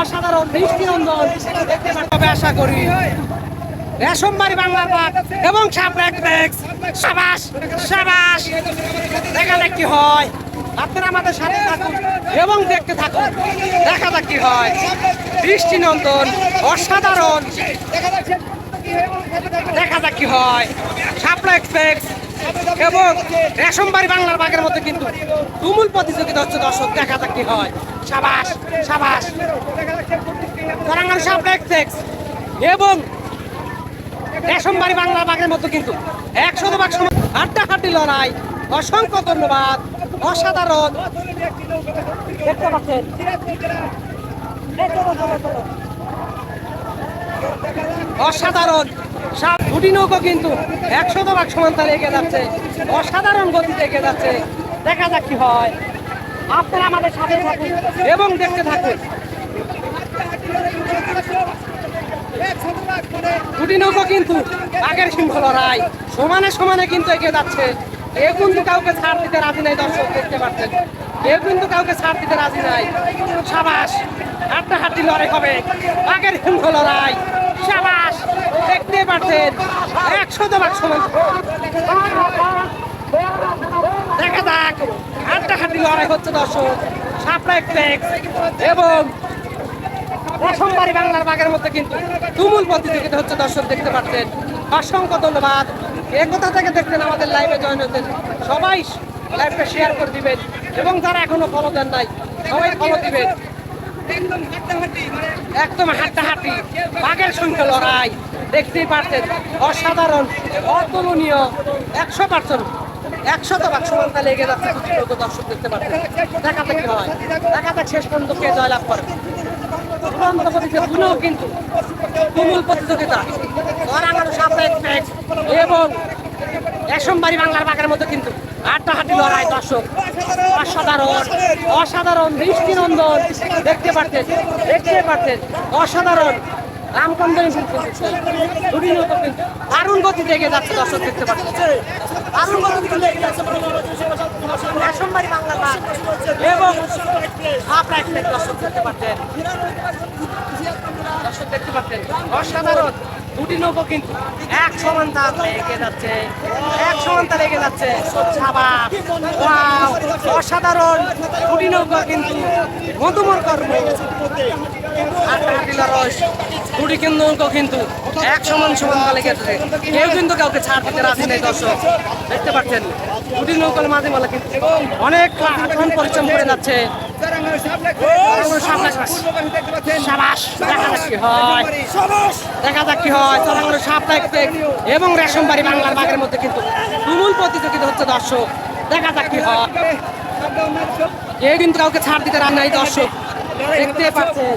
অসাধারণ দৃষ্টিনন্দন। দেখতে তবে আশা করি রেশমবাড়ি বাংলার পাক এবং সাপরা এক্সপ্রেস সাবাস সাবাস। দেখা কি হয়? আপনারা আমাদের সাথে থাকুন এবং দেখতে থাকুন। দেখা যাক কি হয়। দৃষ্টিনন্দন, অসাধারণ। দেখা যাক কি হয়। সাপলা এক্সপ্রেস। এবং রেশমবাড়ি বাংলার বাঘের মধ্যে কিন্তু তুমুল প্রতিযোগিতা হচ্ছে দর্শক, দেখা যাক হয়। সাবাস সাবাস। এবং রেশমবাড়ি বাংলা বাঘের মতো কিন্তু একশো ভাগ হাড্ডাহাড্ডি লড়াই। অসংখ্য ধন্যবাদ। অসাধারণ। দেখতে পাচ্ছেন? অসাধারণ। সব দুটি নৌকো কিন্তু একশো ভাগ সমান্তরে এগিয়ে যাচ্ছে। অসাধারণ গতিতে এগিয়ে যাচ্ছে। দেখা যাক কি হয়। আপনারা আমাদের সাথে থাকুন এবং দেখতে থাকুন। দুটি নৌকো কিন্তু আগের সিংহ লড়াই। সমানে সমানে কিন্তু এগিয়ে যাচ্ছে। এ কিন্তু কাউকে ছাড় দিতে রাজি নাই, দর্শক, দেখতে পাচ্ছেন। কেউ কিন্তু কাউকে ছাড় দিতে রাজি নাই। সাবাস হাড্ডা হাড্ডি লড়াই হবে। আগের সিংহ লড়াই। দেখতে পাচ্ছেন একশো ভাগ সমান দেখা যাক হাড্ডা হাড্ডি লড়াই হচ্ছে দর্শক। এক্সপ্রেস এবং প্রথমবারই বাংলার বাগের মধ্যে কিন্তু তুমুল প্রতিযোগিতা হচ্ছে দর্শক, দেখতে পাচ্ছেন। অসংখ্য ধন্যবাদ। এ কোথা থেকে দেখছেন আমাদের লাইভে জয়েন হতেন সবাই লাইভটা শেয়ার করে দিবেন এবং যারা এখনও ফলো দেন নাই, সবাই ফলো দিবেন। একদম হাড্ডাহাড্ডি বাঘের সঙ্গে লড়াই, দেখতেই পাচ্ছেন অসাধারণ, অতুলনীয়, একশো পার্সেন্ট, একশত ভাগ সমানতা লেগে যাচ্ছে দর্শক দেখতে পাচ্ছেন। দেখাতে কি হয়? দেখাতে শেষ পর্যন্ত কে জয়লাভ করে? কিন্তু তুমুল প্রতিযোগিতা। সাপড়া এক্সপ্রেস এবং একসমবাড়ি বাংলার বাঘের মধ্যে কিন্তু হাড্ডাহাড্ডি লড়াই, দর্শক। অসাধারণ অসাধারণ, দৃষ্টিনন্দন। দেখতে পারতেন দেখতে পারতেন। অসাধারণ। রামকন্দনী যাচ্ছে দেখতে অসাধারণ। দুটি নৌকো কিন্তু এক সমান তার লেগে যাচ্ছে, এক সমান তার লেগে যাচ্ছে। অসাধারণ। দুটি নৌকো কিন্তু মধুমর কর্ম। দুটি কিন্তু নৌকো কিন্তু এক সমান সমান তালে গেছে কেউ কিন্তু কাউকে ছাড় দিতে রাজি নেই, দর্শক। দেখতে পাচ্ছেন, দুটি নৌকার মাঝে মালা কিন্তু অনেক আক্রমণ পরিশ্রম করে যাচ্ছে। দেখা যাক কি হয়। চলাঙ্গলের এবং রেশমবাড়ি বাংলার বাগের মধ্যে কিন্তু তুমুল প্রতিযোগিতা হচ্ছে দর্শক। দেখা যাক কি হয়। কেউ কিন্তু কাউকে ছাড় দিতে রান্নাই দর্শক। দেখতে পাচ্ছেন।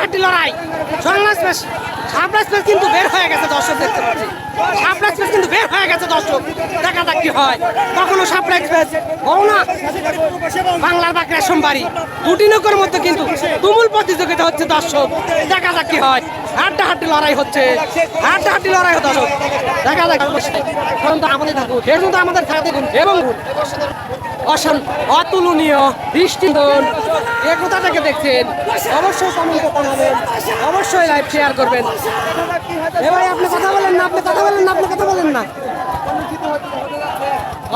হাড্ডাহাড্ডি লড়াই। সংলাস সাপড়া এক্সপ্রেস কিন্তু বের হয়ে গেছে দর্শক দেখতে পাচ্ছি। সাপড়া এক্সপ্রেস কিন্তু বের হয়ে গেছে দর্শক। দেখা যাক কি হয়। কখনো সাপড়া এক্সপ্রেস না। বাংলার বাঘ রেশমবাড়ি দুটি নৌকার মধ্যে কিন্তু তুমুল প্রতিযোগিতা হচ্ছে দর্শক। দেখা যাক কি হয়। হাড্ডাহাড্ডি লড়াই হচ্ছে। হাড্ডাহাড্ডি লড়াই হচ্ছে দর্শক। দেখা যাক। আমাদের থাকুন আমাদের থাকা দেখুন। এবং অসান অতুলনীয় দৃষ্টিদন এ কোথা দেখছেন? অবশ্যই কমেন্ট জানাবেন। অবশ্যই লাইভ শেয়ার করবেন। এবার আপনি কথা বলেন না, আপনি কথা বলেন না, আপনি কথা বলেন না।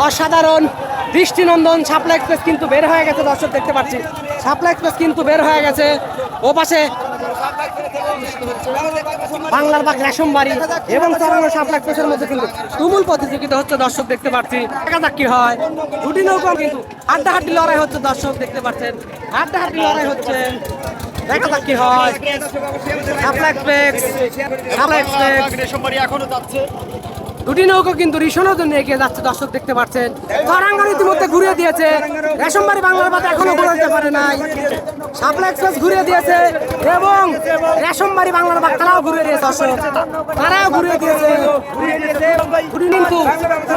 অসাধারণ দৃষ্টিনন্দন সাপলা এক্সপ্রেস কিন্তু বের হয়ে গেছে, দর্শক দেখতে পাচ্ছি। সাপলা এক্সপ্রেস কিন্তু বের হয়ে গেছে। ও পাশে বাংলার বাগ রেশমবাড়ি এবং চরঙ্গ সাপলা এক্সপ্রেসের মধ্যে কিন্তু তুমুল প্রতিযোগিতা হচ্ছে দর্শক দেখতে পাচ্ছি। দেখা যাক হয়। দুটি নৌকা কিন্তু হাড্ডাহাড্ডি লড়াই হচ্ছে দর্শক দেখতে পাচ্ছেন। হাড্ডাহাড্ডি লড়াই হচ্ছে। দেখা কি হয়। সাপলা এক্সপ্রেস সাপলা এক্সপ্রেস। রেশমবাড়ি এখনও যাচ্ছে দুটি নৌকো কিন্তু রিসনের জন্য এগিয়ে যাচ্ছে দর্শক দেখতে পাচ্ছেন। তরাঙ্গন ইতিমধ্যে ঘুরিয়ে দিয়েছে। রেশমবাড়ি বাংলার বাদ এখনও ঘুরাতে পারে নাই। শাপলা এক্সপ্রেস ঘুরিয়ে দিয়েছে এবং রেশমবাড়ি বাংলার বাক্তারাও ঘুরে দর্শক তারাও ঘুরিয়ে দিয়েছে। কিন্তু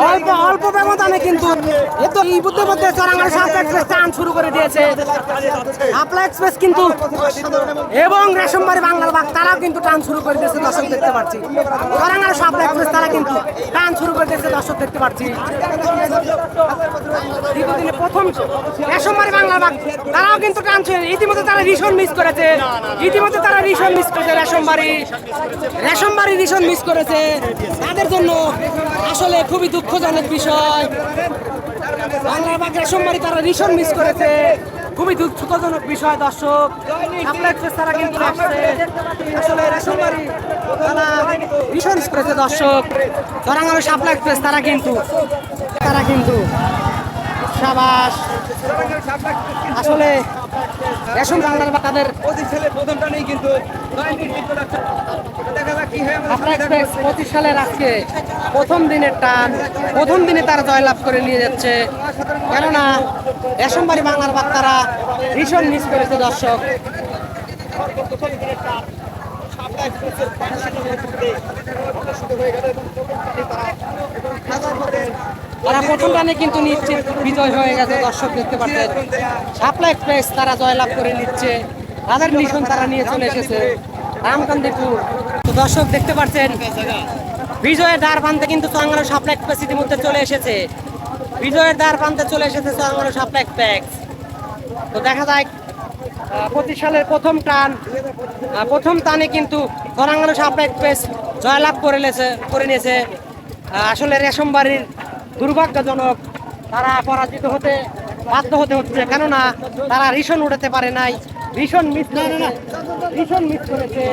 অল্প অল্প ব্যবধানে কিন্তু এ তো এই বুদ্ধের মধ্যে চরাঙ্গার শাপলা এক্সপ্রেস টান শুরু করে দিয়েছে। শাপলা এক্সপ্রেস কিন্তু এবং রেশমবাড়ি বাংলার বাগ তারাও কিন্তু টান শুরু করে দিয়েছে দর্শক দেখতে পাচ্ছি। চরাঙ্গার শাপলা এক্সপ্রেস তারা কিন্তু টান শুরু করে দিয়েছে দর্শক দেখতে পাচ্ছি। দীর্ঘদিনে প্রথম রেশমবাড়ি বাংলা বাগ তারাও কিন্তু টানছে ইতিমধ্যে তারা রিশন মিস করেছে। ইতিমধ্যে তারা রিশন মিস করেছে রেশমবাড়ি রেশমবাড়ি রিশন মিস করেছে। তাদের জন্য আসলে খুবই দুঃখজনক বিষয়। বাংলা বাগ রেশমবাড়ি তারা রিশন মিস করেছে। খুবই দুঃখজনক বিষয়, দর্শক। শাপলা এক্সপ্রেস তারা কিন্তু আসছে। আসলে রেশমবাড়ি তারা রিশন মিস করেছে, দর্শক। চরাঙ্গানো শাপলা এক্সপ্রেস তারা কিন্তু তারা কিন্তু সাবাস। আসলে রেশম বাংলার বা তাদের প্রথমটা নেই কিন্তু পঁচিশ সালের আজকে প্রথম দিনের টান প্রথম দিনে তারা জয়লাভ করে নিয়ে যাচ্ছে। কেননা রেশমবাড়ি বাংলার বার্তারা ভীষণ মিস করেছে দর্শক। তারা প্রথম টানে কিন্তু নিশ্চিত বিজয় হয়ে গেছে, দর্শক দেখতে পাচ্ছেন শাপলা এক্সপ্রেস তারা জয়লাভ করে নিচ্ছে তাদের মিশন তারা নিয়ে চলে এসেছে রামকান্দিপুর তো দর্শক দেখতে পাচ্ছেন বিজয়ের দ্বার প্রান্তে কিন্তু চুয়াঙ্গানো শাপলা এক্সপ্রেস ইতিমধ্যে চলে এসেছে। বিজয়ের দ্বার প্রান্তে চলে এসেছে চুয়াঙ্গানো শাপলা এক্সপ্রেস। তো দেখা যায় পঁচিশ সালের প্রথম টান প্রথম টানে কিন্তু চুয়াঙ্গানো শাপলা এক্সপ্রেস জয়লাভ করে নিয়েছে করে নিয়েছে। আসলে রেশম বাড়ির দুর্ভাগ্যজনক তারা পরাজিত হতে বাধ্য হতে হচ্ছে কেননা তারা রিশন উঠাতে পারে নাই রিশন মিস না না রিশন মিস করেছে।